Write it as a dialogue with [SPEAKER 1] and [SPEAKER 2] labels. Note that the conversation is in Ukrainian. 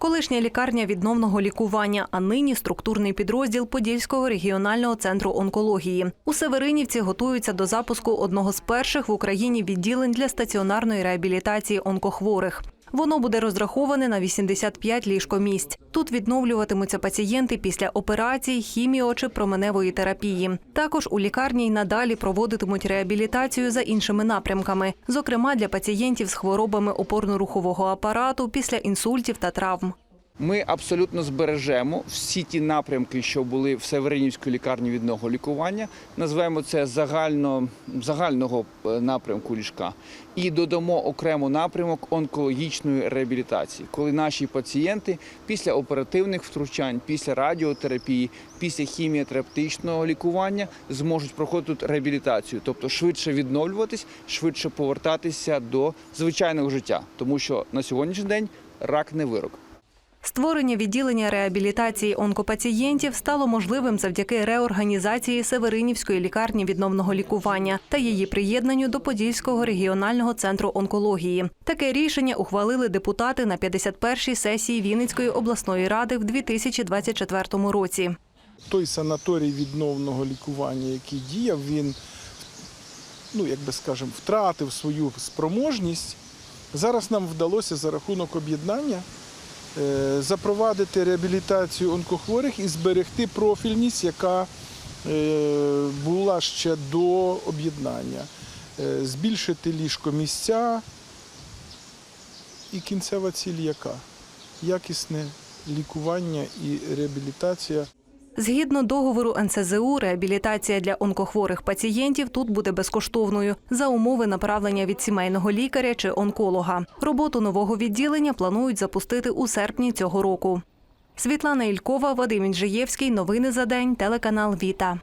[SPEAKER 1] Колишня лікарня відновного лікування, а нині структурний підрозділ Подільського регіонального центру онкології. У Северинівці готуються до запуску одного з перших в Україні відділень для стаціонарної реабілітації онкохворих. Воно буде розраховане на 85 ліжкомісць. Тут відновлюватимуться пацієнти після операцій, хіміо чи променевої терапії. Також у лікарні й надалі проводитимуть реабілітацію за іншими напрямками, зокрема для пацієнтів з хворобами опорно-рухового апарату після інсультів та травм.
[SPEAKER 2] Ми абсолютно збережемо всі ті напрямки, що були в Северинівській лікарні відного лікування. Назвемо це загально, загального е, напрямку ліжка. І додамо окремо напрямок онкологічної реабілітації, коли наші пацієнти після оперативних втручань, після радіотерапії, після хіміотерапевтичного лікування зможуть проходити реабілітацію, тобто швидше відновлюватись, швидше повертатися до звичайного життя, тому що на сьогоднішній день рак не вирок.
[SPEAKER 1] Створення відділення реабілітації онкопацієнтів стало можливим завдяки реорганізації Северинівської лікарні відновного лікування та її приєднанню до Подільського регіонального центру онкології. Таке рішення ухвалили депутати на 51-й сесії Вінницької обласної ради в 2024 році.
[SPEAKER 3] той санаторій відновного лікування, який діяв, він, ну як би скажемо, втратив свою спроможність. Зараз нам вдалося за рахунок об'єднання запровадити реабілітацію онкохворих і зберегти профільність, яка е, була ще до об'єднання, збільшити ліжко місця і кінцева ціль яка? Якісне лікування і реабілітація.
[SPEAKER 1] Згідно договору НСЗУ, реабілітація для онкохворих пацієнтів тут буде безкоштовною за умови направлення від сімейного лікаря чи онколога. Роботу нового відділення планують запустити у серпні цього року. Світлана Ількова, Вадим Інжиєвський. Новини за день. Телеканал Віта.